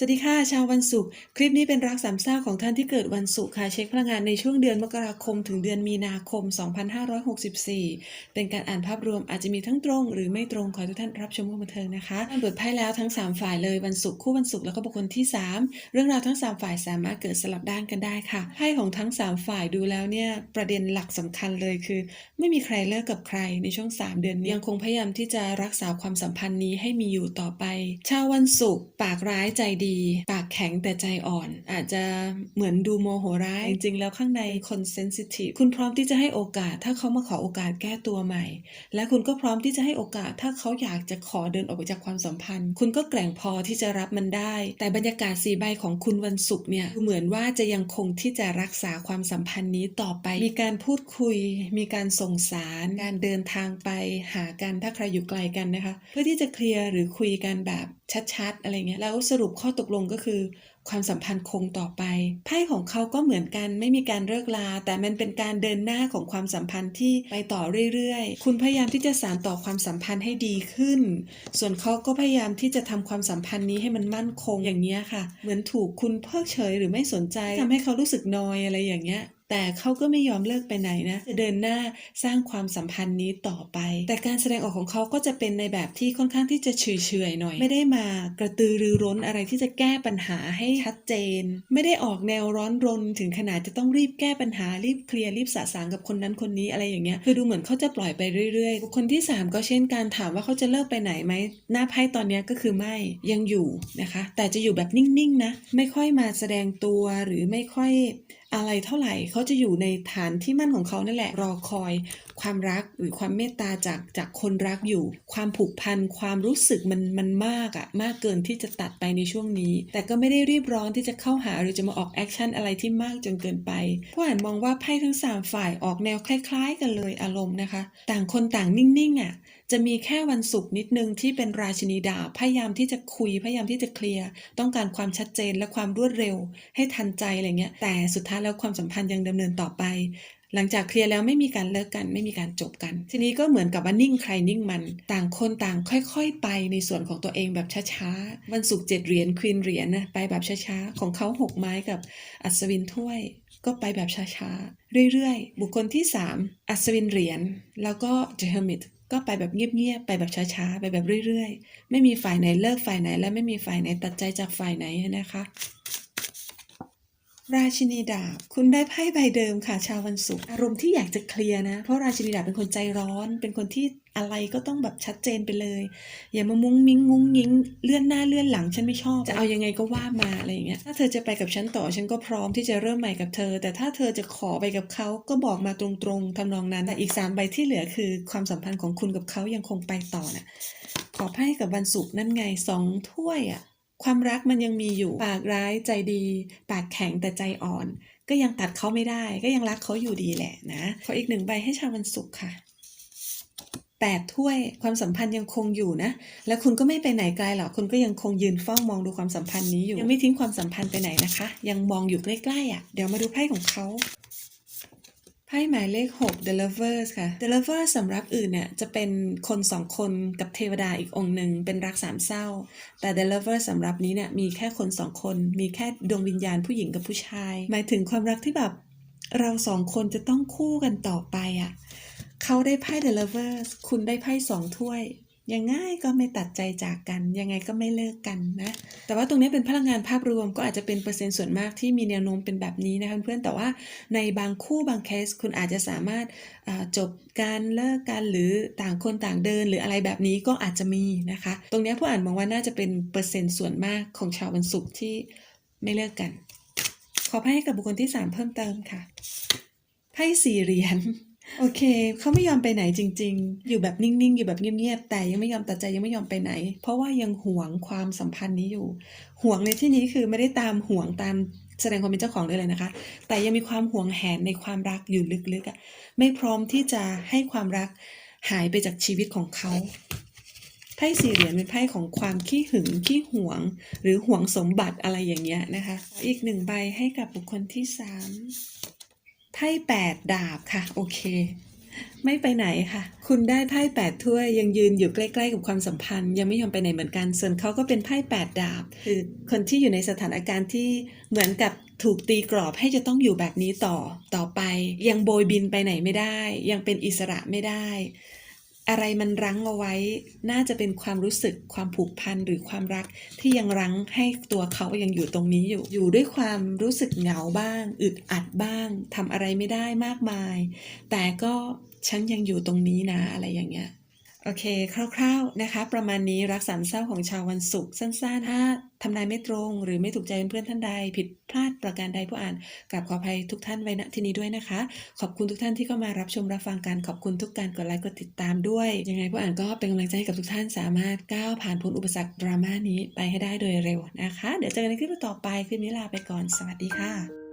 สวัสดีค่ะชาววันศุกร์คลิปนี้เป็นรักสามเศร้าของท่านที่เกิดวันศุกร์ค่ะเช็คพลังงานในช่วงเดือนมกราคมถึงเดือนมีนาคม 2564 เป็นการอ่านภาพรวมอาจจะมีทั้งตรง หรือไม่ตรงขอทุกท่านรับชมกันบันเทิงนะคะเปิดไพ่แล้วทั้ง 3 ฝ่ายเลยวันศุกร์คู่วันศุกร์แล้วก็บุคคลที่ 3 เรื่องราวทั้ง 3 ฝ่ายสามารถเกิดสลับด้านกันได้ค่ะไพ่ของทั้ง 3 ฝ่ายดูแล้วเนี่ยประเด็นหลักสำคัญเลยคือ ไม่มีใครเลิกกับใครในช่วง 3 เดือนนี้ยังคงพยายามที่จะรักษาความสัมพันธ์นี้ให้มีอยู่ต่อไป ชาววันศุกร์ปากร้ายใจดีปากแข็งแต่ใจอ่อน อาจจะเหมือนดูโมโหร้าย จริงๆแล้วข้างในคนเซนซิทีฟคุณพร้อมที่จะให้โอกาส ถ้าเขามาขอโอกาสแก้ตัวใหม่ และคุณก็พร้อมที่จะให้โอกาส ถ้าเขาอยากจะขอเดินออกไปจากความสัมพันธ์ คุณก็แกร่งพอที่จะรับมันได้ แต่บรรยากาศสีใบของคุณวันศุกร์เนี่ยเหมือนว่าจะยังคงที่จะรักษาความสัมพันธ์นี้ต่อไป มีการพูดคุย มีการส่งสารการเดินทางไปหากันถ้าใครอยู่ไกลกันนะคะ เพื่อที่จะเคลียร์หรือคุยกันแบบชัดๆ อะไรเงี้ยแล้วสรุปข้อตกลงก็คือ ความสัมพันธ์คงต่อไป ไพ่ของเขาก็เหมือนกันไม่มีการเลิกลา แต่มันเป็นการเดินหน้าของความสัมพันธ์ที่ไปต่อเรื่อยๆ คุณพยายามที่จะสานต่อความสัมพันธ์ให้ดีขึ้น ส่วนเขาก็พยายามที่จะทำความสัมพันธ์นี้ให้มันมั่นคงอย่างนี้ค่ะ เหมือนถูกคุณเพิกเฉยหรือไม่สนใจทำให้เขารู้สึกนอยอะไรอย่างเงี้ย แต่เขาก็ไม่ยอมเลิกไปไหนนะจะเดินหน้าสร้างความสัมพันธ์นี้ต่อไป แต่การแสดงออกของเขาก็จะเป็นในแบบที่ค่อนข้างที่จะเฉยๆหน่อย ไม่ได้มากระตือรือร้นอะไรที่จะแก้ปัญหาให้ชัดเจน ไม่ได้ออกแนวร้อนรนถึงขนาดจะต้องรีบแก้ปัญหารีบเคลียร์รีบสะสางกับคนนั้นคนนี้อะไรอย่างเงี้ยคือดูเหมือนเขาจะปล่อยไปเรื่อยๆคคลที่สามก็เช่นการถามว่าเขาจะเลิกไปไหนไหมหน้าไพ่ตอนนี้ก็คือไม่ยังอยู่นะคะ แต่จะอยู่แบบนิ่งๆนะไม่ค่อยมาแสดงตัวหรือไม่ค่อย อะไรเท่าไหร่เขาจะอยู่ในฐานที่มั่นของเขานั่นแหละรอคอย ความรักหรือความเมตตาจากจากคนรักอยู่ ความผูกพันความรู้สึกมันมันมากอะมากเกินที่จะตัดไปในช่วงนี้ แต่ก็ไม่ได้รีบร้อนที่จะเข้าหาหรือจะมาออกแอคชั่นอะไรที่มากจนเกินไปผู้อ่านมองว่าไพ่ทั้งสามฝ่ายออกแนวคล้ายๆ กันเลยอารมณ์นะคะ ต่างคนต่างนิ่งๆอะจะมีแค่วันศุกร์นิดนึงที่เป็นราชินีดาพยายามที่จะคุยพยายามที่จะเคลียร์ต้องการความชัดเจนและความรวดเร็ว ให้ทันใจอะไรเงี้ยแต่สุดท้ายแล้วความสัมพันธ์ยังดำเนินต่อไป หลังจากเคลียร์แล้วไม่มีการเลิกกัน ไม่มีการจบกัน ทีนี้ก็เหมือนกับว่านิ่งใครนิ่งมัน ต่างคนต่างค่อยๆ ไปในส่วนของตัวเองแบบช้าๆวันศุกร์เจ็ดเหรียญควีนเหรียญนะไปแบบช้าๆของเขาหกไม้กับอัศวินถ้วย ก็ไปแบบช้าๆเรื่อยๆ บุคคลที่ 3 อัศวินเหรียญแล้วก็เจฮอร์มิตก็ไปแบบเงียบๆ ไปแบบช้าๆ ไปแบบเรื่อยๆ ไม่มีฝ่ายไหนเลิกฝ่ายไหน และไม่มีฝ่ายไหนตัดใจจากฝ่ายไหนนะคะ ราชินีดาบ คุณได้ไพ่ใบเดิมค่ะ ชาววันศุกร์อารมณ์ที่อยากจะเคลียร์นะ เพราะราชินีดาบเป็นคนใจร้อน เป็นคนที่อะไรก็ต้องแบบชัดเจนไปเลย อย่ามามุ้งมิ้งงุ้งยิงเลื่อนหน้าเลื่อนหลังฉันไม่ชอบ จะเอายังไงก็ว่ามาอะไรอย่างเงี้ยถ้าเธอจะไปกับฉันต่อฉันก็พร้อมที่จะเริ่มใหม่กับเธอ แต่ถ้าเธอจะขอไปกับเขาก็บอกมาตรงๆทำนองนั้นแต่อีกสามใบที่เหลือคือความสัมพันธ์ของคุณกับเขายังคงไปต่อน่ะขอไพ่กับวันศุกร์นั่นไงสองถ้วยอะ ความรักมันยังมีอยู่ ปากร้ายใจดี ปากแข็งแต่ใจอ่อน ก็ยังตัดเขาไม่ได้ ก็ยังรักเขาอยู่ดีแหละนะ ขออีกหนึ่งใบให้ชาววันศุกร์ค่ะแปดถ้วยความสัมพันธ์ยังคงอยู่นะ และคุณก็ไม่ไปไหนไกลหรอกคุณก็ยังคงยืนเฝ้ามองดูความสัมพันธ์นี้อยู่ ยังไม่ทิ้งความสัมพันธ์ไปไหนนะคะ ยังมองอยู่ใกล้ๆอะ เดี๋ยวมาดูไพ่ของเขา ไพ่หมายเลข 6 The Lovers ค่ะ The Lovers สำหรับอื่นเนี่ยจะเป็นคนสองคนกับเทวดาอีกองค์หนึ่งเป็นรักสามเศร้า แต่ The Lovers สำหรับนี้เนี่ยมีแค่คนสองคน มีแค่ดวงวิญญาณผู้หญิงกับผู้ชาย หมายถึงความรักที่แบบเราสองคนจะต้องคู่กันต่อไปอะ่ะเขาได้ไพ่ The Lovers คุณได้ไพ่สองถ้วย ยังง่ายก็ไม่ตัดใจจากกัน ยังไงก็ไม่เลิกกันนะ แต่ว่าตรงนี้เป็นพลังงานภาพรวมก็อาจจะเป็นเปอร์เซ็นต์ส่วนมากที่มีแนวโน้มเป็นแบบนี้นะคะเพื่อนแต่ว่าในบางคู่บางเคสคุณอาจจะสามารถจบการเลิกกันหรือต่างคนต่างเดิน หรืออะไรแบบนี้ก็อาจจะมีนะคะ ตรงนี้ผู้อ่านมองว่าน่าจะเป็นเปอร์เซ็นต์ส่วนมากของชาววันศุกร์ที่ไม่เลิกกัน ขอไพ่ให้กับบุคคลที่ 3 เพิ่มเติมค่ะไพ่สี่เหรียญ โอเค เขาไม่ยอมไปไหนจริง ๆ อยู่แบบนิ่ง ๆ อยู่แบบเงียบ ๆ แต่ยังไม่ยอมตัดใจยังไม่ยอมไปไหน เพราะว่ายังหวงความสัมพันธ์นี้อยู่หวงในที่นี้คือไม่ได้ตามหวงตามแสดงความเป็นเจ้าของได้เลยนะคะ แต่ยังมีความหวงแหนในความรักอยู่ลึกๆอะไม่พร้อมที่จะให้ความรักหายไปจากชีวิตของเขา ไพ่สี่เหรียญเป็นไพ่ของความขี้หึงขี้หวง หรือหวงสมบัติอะไรอย่างเงี้ยนะคะ อีกหนึ่งใบให้กับบุคคลที่สาม ไพ่แปดดาบค่ะ โอเค ไม่ไปไหนค่ะ คุณได้ไพ่แปดถ้วยยังยืนอยู่ใกล้ๆกับความสัมพันธ์ ยังไม่ยอมไปไหนเหมือนกัน ส่วนเขาก็เป็นไพ่แปดดาบ คือคนที่อยู่ในสถานการณ์ที่เหมือนกับถูกตีกรอบให้จะต้องอยู่แบบนี้ต่อต่อไป ยังโบยบินไปไหนไม่ได้ ยังเป็นอิสระไม่ได้ อะไรมันรั้งเอาไว้ น่าจะเป็นความรู้สึกความผูกพันหรือความรักที่ยังรั้งให้ตัวเขายังอยู่ตรงนี้อยู่ อยู่ด้วยความรู้สึกเหงาบ้าง อึดอัดบ้างทำอะไรไม่ได้มากมาย แต่ก็ฉันยังอยู่ตรงนี้นะอะไรอย่างเงี้ย โอเค คร่าวๆนะคะ ประมาณนี้รักสามเศร้าของชาววันศุกร์สั้นๆถ้าทำนายไม่ตรง หรือไม่ถูกใจเพื่อนท่านใด ผิดพลาดประการใดผู้อ่านกับขออภัยทุกท่านไว้ณที่นี้ด้วยนะคะ ขอบคุณทุกท่านที่เข้ามารับชมรับฟังกันขอบคุณทุกการกดไลค์กดติดตามด้วย ยังไงผู้อ่านก็เป็นกำลังใจให้กับทุกท่านสามารถก้าวผ่านพ้นอุปสรรคดราม่านี้ไปให้ได้โดยเร็วนะคะ เดี๋ยวเจอกันในคลิปต่อไปคลิปนี้ลาไปก่อนสวัสดีค่ะ